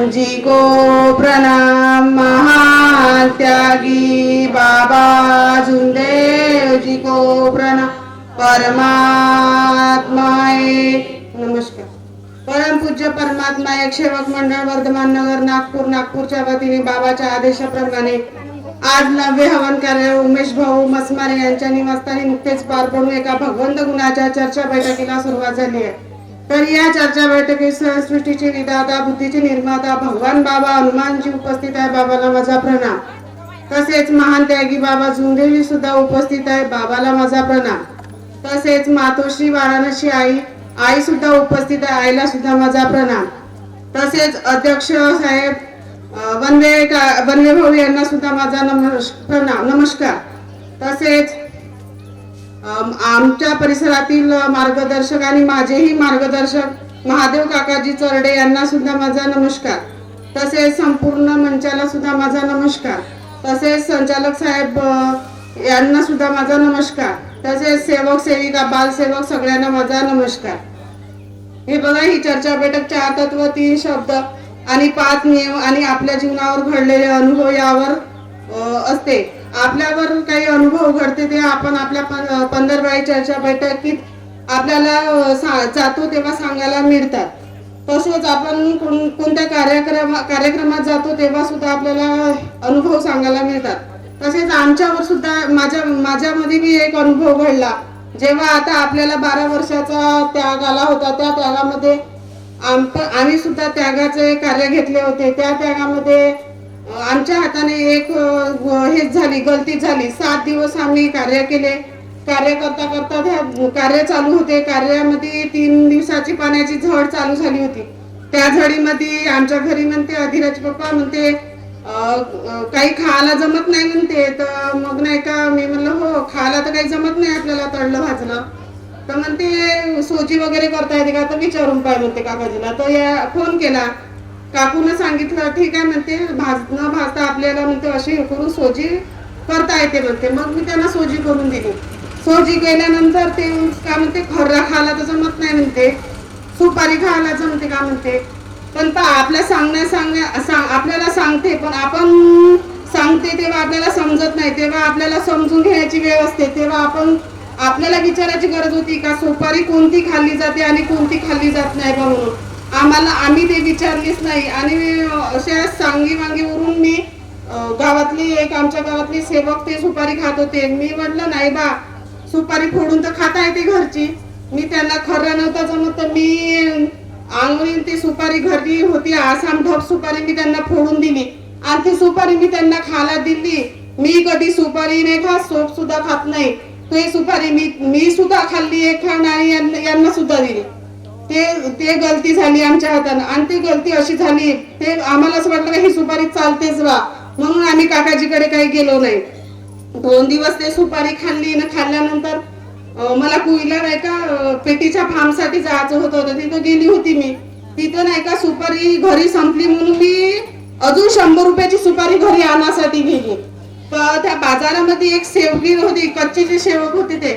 जी गो प्रणाम महात्यागी बाबा जुंदेव जी को प्रणाम। परमात्माए नमस्कार। परमपूज्य परमात्मा एक सेवक मंडळ वर्धमान नगर नागपूर नागपूरच्या वतीने बाबाच्या आदेशाप्रमाणे आज नव्य हवन कार्य उमेश भाऊ मस्मारे यांच्या निवासस्थानी नुकतेच पार पडून एका भगवंत गुणाच्या चर्चा बैठकीला सुरुवात झाली आहे. तर या चर्चा बैठकीत सृष्टीचे निदाता बुद्धीचे निर्माता भगवान बाबा हनुमानजी उपस्थित आहे बाबाला माझा प्रणाम. तसेच महान त्यागी बाबा झुंदेजी सुद्धा उपस्थित आहे बाबाला माझा प्रणाम. तसेच मातोश्री वाराणसी आई आई सुद्धा उपस्थित आहे आईला सुद्धा माझा प्रणाम. तसेच अध्यक्ष साहेब वनवे का- वनवे भाऊ यांना सुद्धा माझा नमस् प्रणाम नमस्कार. तसेच आमच्या परिसरातील मार्गदर्शक आणि माझेही मार्गदर्शक महादेव काकाजी चरडे यांना सुद्धा माझा नमस्कार. तसेच संपूर्ण मंचाला सुद्धा माझा नमस्कार. तसेच संचालक साहेब यांना सुद्धा माझा नमस्कार. तसेच सेवक सेविका बालसेवक सगळ्यांना माझा नमस्कार. हे बघा ही चर्चा बैठक चार तत्व तीन शब्द आणि पाच नियम आणि आपल्या जीवनावर घडलेले अनुभव यावर असते. आपल्यावर काही अनुभव घडते ते आपण आपल्या पंधरबाई चर्चा बैठकीत आपल्याला सा- जातो तेव्हा सांगायला मिळतात. तसंच आपण कोण- कोणत्या कार्यक्रम कार्यक्रमात जातो तेव्हा सुद्धा आपल्याला अनुभव सांगायला मिळतात. तसेच आमच्यावर सुद्धा माझ्या माझ्यामध्ये बी एक अनुभव घडला. जेव्हा आता आपल्याला बारा वर्षाचा त्याग आला होता त्या त्यागामध्ये आम आम्ही सुद्धा त्यागाचे कार्य घेतले होते. त्या त्यागामध्ये आमच्या हाताने एक हेच झाली गलती झाली. सात दिवस आम्ही कार्य केले. कार्य करता करता त्या कार्य चालू होते. कार्यामध्ये तीन दिवसाची पाण्याची झड चालू झाली होती. त्या झडीमध्ये आमच्या घरी म्हणते अधिराज पप्पा म्हणते काही खायला जमत नाही म्हणते. तर मग नाही का मी म्हणलं हो खायला तर काही जमत नाही आपल्याला तळलं भाजलं. तर म्हणते सोजी वगैरे करता येते का? तर विचारून पाय म्हणते काकाजीला. तर या फोन केला. काकूनं सांगितलं ठीक आहे म्हणते भाज न भाजता आपल्याला म्हणते अशी हे करून सोजी करता येते म्हणते. मग मी त्यांना सोजी करून दिली. सोजी केल्यानंतर ते काय म्हणते खर्रा खायला तर जमत नाही म्हणते. सुपारी खायला जमते का म्हणते. पण तर आपल्या सांगण्या सांगण्या सांग आपल्याला सांगते पण आपण सांगते तेव्हा आपल्याला समजत नाही. तेव्हा आपल्याला समजून घेण्याची वेळ असते. तेव्हा आपण आपल्याला विचारायची गरज होती का सुपारी कोणती खाल्ली जाते आणि कोणती खाल्ली जात नाही बा म्हणून. आम्हाला आम्ही ते विचारलीच नाही. आणि अशा सांगी वांगीवरून मी गावातली एक आमच्या गावातली सेवक ते सुपारी खात होते. मी म्हटलं नाही बा सुपारी फोडून तर खाता येते घरची. मी त्यांना खरं नव्हतं जमत तर मी अंगणी ती सुपारी घरी होती. आसाम ढप सुपारी मी त्यांना फोडून दिली. आणि ती सुपारी मी त्यांना खायला दिली. मी कधी सुपारी नाही खात सोप सुद्धा खात नाही. ते सुपारी मी मी सुद्धा खाल्ली एक खाण आणि यांना यांना सुद्धा दिली. ते ते गलती झाली आमच्या हातानं. आणि ती गलती अशी झाली ते आम्हाला असं वाटलं का ही सुपारी चालतेच वा म्हणून आम्ही काकाजीकडे काही गेलो नाही. दोन दिवस ते सुपारी खाल्ली ना खाल्ल्यानंतर मला कुईला नाही का पेटीच्या फार्मसाठी जायचं होतं तिथं गेली होती मी. तिथं नाही का सुपारी घरी संपली म्हणून मी अजून शंभर रुपयाची सुपारी घरी आणण्यासाठी गेली. तर त्या बाजारामध्ये एक सेवकी होती कच्चे जे सेवक होते ते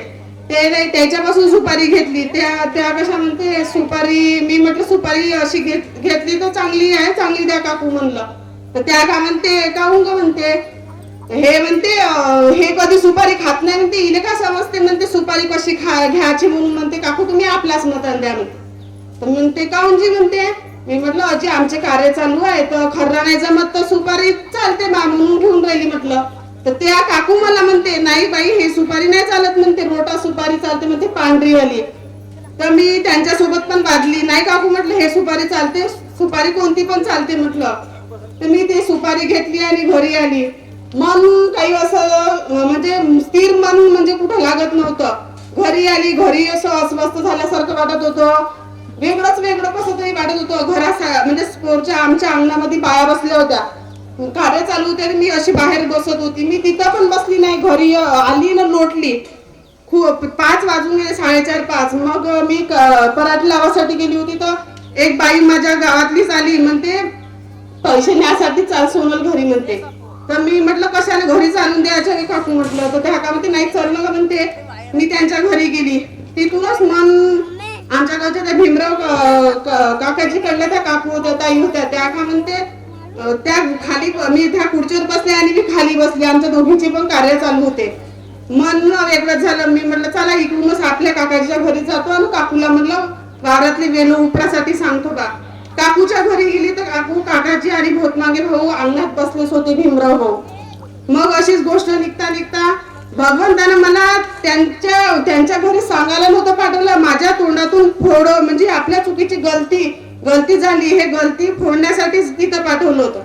ते नाही त्याच्यापासून सुपारी घेतली. त्या त्या कशा म्हणते सुपारी मी म्हटलं सुपारी अशी घेत घेतली तर चांगली आहे चांगली द्या काकू म्हणलं. तर त्या का म्हणते काहून का म्हणते? हे म्हणते हे कधी सुपारी खात नाही म्हणते. इले का समजते म्हणते सुपारी कशी खा घ्यायची म्हणून म्हणते काकू तुम्ही आपलाच मतान द्या म्हणते. तर म्हणते काहून जी म्हणते. मी म्हटलं अजी आमचे कार्य चालू आहे तर खर्रा नाही जमत तर सुपारी चालते बा म्हणून घेऊन राहिली म्हटलं. तर त्या काकू मला म्हणते नाही बाई हे सुपारी नाही चालत म्हणते. रोटा सुपारी चालते म्हणते. पांढरीवाली तर मी त्यांच्यासोबत पण बाजली नाही काकू म्हटलं हे सुपारी चालते. सुपारी कोणती पण चालते म्हटलं. तर मी ते सुपारी घेतली आणि घरी आली. मन काही असं म्हणजे स्थिर मन म्हणजे कुठं लागत नव्हतं. घरी आली घरी असं अस्वस्थ झाल्यासारखं वाटत होतं. वेगळंच वेगळं कसं तरी वाटत होतं. घरा म्हणजे स्पोरच्या आमच्या अंगणामध्ये बाया बसल्या होत्या. कार्य चालू होते मी अशी बाहेर बसत होती. मी तिथं पण बसली नाही घरी आली ना लोटली. खूप पाच वाजून गेले साडेचार पाच. मग मी पराठी लावासाठी गेली होती तर एक बाई माझ्या गावातलीच आली. म्हणते पैसे न्यासाठी चाल सोनल घरी म्हणते. तर मी म्हटलं कशाला घरी चालून द्यायचं की काकू? म्हटलं. तर त्या का म्हणते नाही चल का म्हणते. मी त्यांच्या घरी गेली. तिथूनच मन आमच्या गावच्या त्या भीमराव काकाजी कडल्या त्या काकू होत्या ताई होत्या. त्या का म्हणते त्या खाली मी त्या खुर्चीवर बसले आणि मी खाली बसले. आमच्या दोघींचे पण कार्य चालू होते. मन वेगळं झालं. मी म्हटलं चला इकडूनच आपल्या काकाच्या घरी जातो आणि काकूला म्हटलं वावरातली वेणू उपरासाठी सांगतो का? काकूच्या घरी गेली तर काकू काकाजी आणि भोतमागे भाऊ अंगणात बसलेच होते भीमराव भाऊ. मग अशीच गोष्ट निघता निघता भगवंतानं मला त्यांच्या त्यांच्या घरी सांगायला नव्हतं पाठवलं. माझ्या तोंडातून फोड म्हणजे आपल्या चुकीची गलती गलती झाली हे गलती फोडण्यासाठीच तिथं पाठवलं होतं.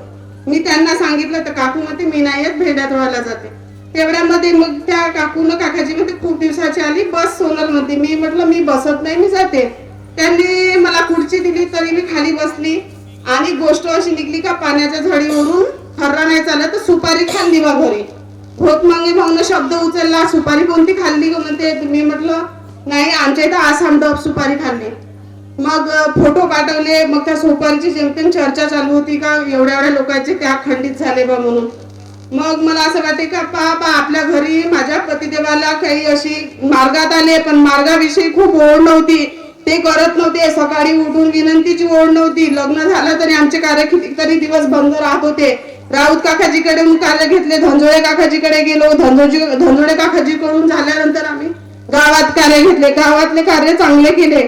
मी त्यांना सांगितलं तर काकू म्हणते मी नाही येत भेड्यात व्हायला जाते. तेवढ्यामध्ये मग त्या काकून काकाजी मध्ये खूप दिवसाची आली बस सोनलमध्ये मी म्हटलं मी बसत नाही मी जाते. त्यांनी मला खुर्ची दिली तरी मी खाली बसली. आणि गोष्ट अशी निघली का पाण्याच्या झडीवरून हर्रा नाही चालत तर सुपारी खाल्ली बा घरी. भोत मागे भाऊन शब्द उचलला सुपारी कोणती खाल्ली म्हणते. मी म्हटलं नाही आमच्या इथं आसाम डॉप सुपारी खाल्ली. मग फोटो पाठवले. मग त्या सोपांची जेमतेम चर्चा चालू होती का? एवढ्या एवढ्या लोकांचे त्या खंडित झाले बा म्हणून. मग मला असं वाटते का पहा पा आपल्या घरी माझ्या पतिदेवाला काही अशी मार्गात आले पण मार्गाविषयी खूप ओढ नव्हती. ते करत नव्हते. सकाळी उठून विनंतीची ओढ नव्हती. लग्न झालं तरी आमचे कार्य कितीतरी दिवस बंद राहत होते. राऊत काकाजीकडे कार्य घेतले धंजोळे काकाजीकडे गेलो. धनजोजी धनजोळे काकाजीकडून झाल्यानंतर आम्ही गावात कार्य घेतले. गावातले कार्य चांगले केले.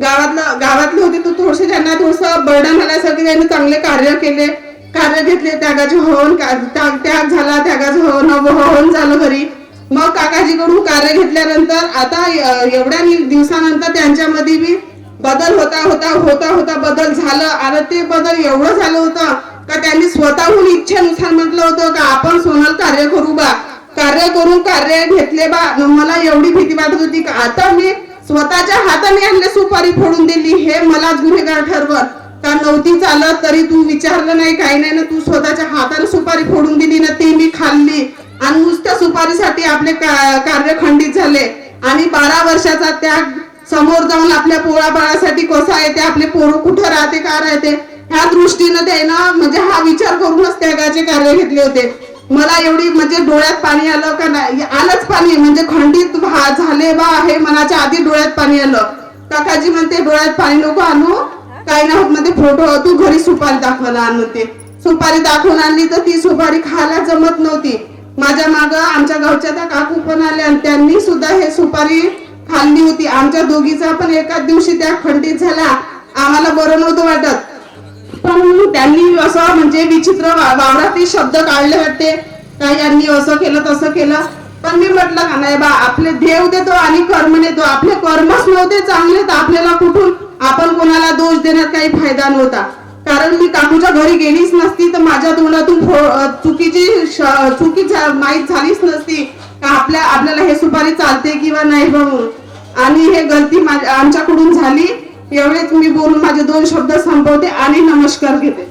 गावातलं गावातले होते तर थोडसे त्यांना थोडस बर्डन आल्यासारखे त्यांनी चांगले कार्य केले. कार्य घेतले त्यागाचे हवन त्याग त्याग झाला त्यागाचं हवन हवन झालं घरी. मग काकाजीकडून कार्य घेतल्यानंतर आता एवढ्या दिवसानंतर त्यांच्यामध्ये बी बदल होता होता होता होता बदल झालं. आणि ते बदल एवढं झालं होतं का त्यांनी स्वतःहून इच्छेनुसार म्हटलं होतं का आपण सोनल कार्य करू बा. कार्य करून कार्य घेतले बा. मला एवढी भीती वाटत होती का? आता मी स्वतःच्या हाताने आणले सुपारी फोडून दिली. हे मलाच गुन्हेगार ठरवत. का नव्हती चालत तरी तू विचारलं नाही काही नाही ना तू स्वतःच्या हाताने सुपारी फोडून दिली ना ती मी खाल्ली. आणि नुसत्या सुपारीसाठी आपले का- कार्य खंडित झाले. आणि बारा वर्षाचा त्याग समोर जाऊन आपल्या पोळा बाळासाठी कसा येते आपले पोरं कुठं राहते का राहते ह्या दृष्टीनं त्यानं म्हणजे हा विचार करूनच त्यागाचे कार्य घेतले होते. मला एवढी म्हणजे डोळ्यात पाणी आलं का नाही? आलंच पाणी. म्हणजे खंडित झाले बा हे मनाच्या आधी डोळ्यात पाणी आलं. काकाजी म्हणते डोळ्यात पाणी नको आणू. काही ना होत मध्ये फोटो तू घरी सुपारी दाखवायला आणून ते सुपारी दाखवून आणली तर ती सुपारी खायला जमत नव्हती. माझ्या माग आमच्या गावच्या त्या काकू पण आल्या आणि त्यांनी सुद्धा हे सुपारी खाल्ली होती. आमच्या दोघीचा पण एकाच दिवशी त्या खंडित झाला. आम्हाला बरं नव्हतं वाटत. असं म्हणजे विचित्र वा- वावरातील शब्द काढले वाटते काय यांनी असं केलं तसं केलं. पण मी म्हटलं का नाही बा आपले देव देतो आणि कर्म देतो आपले कर्मच नव्हते चांगले तर आपल्याला कुठून? आपण कोणाला दोष देण्यात काही फायदा नव्हता. कारण मी काकूच्या घरी गेलीच नसती तर माझ्या तोंडातून चुकीची चुकी माहीत झालीच नसती. का आपल्या आपल्याला हे सुपारी चालते किंवा नाही म्हणून? आणि हे गलती आमच्याकडून झाली. एवढेच मी बोलून माझे दोन शब्द संपवते आणि नमस्कार घेते.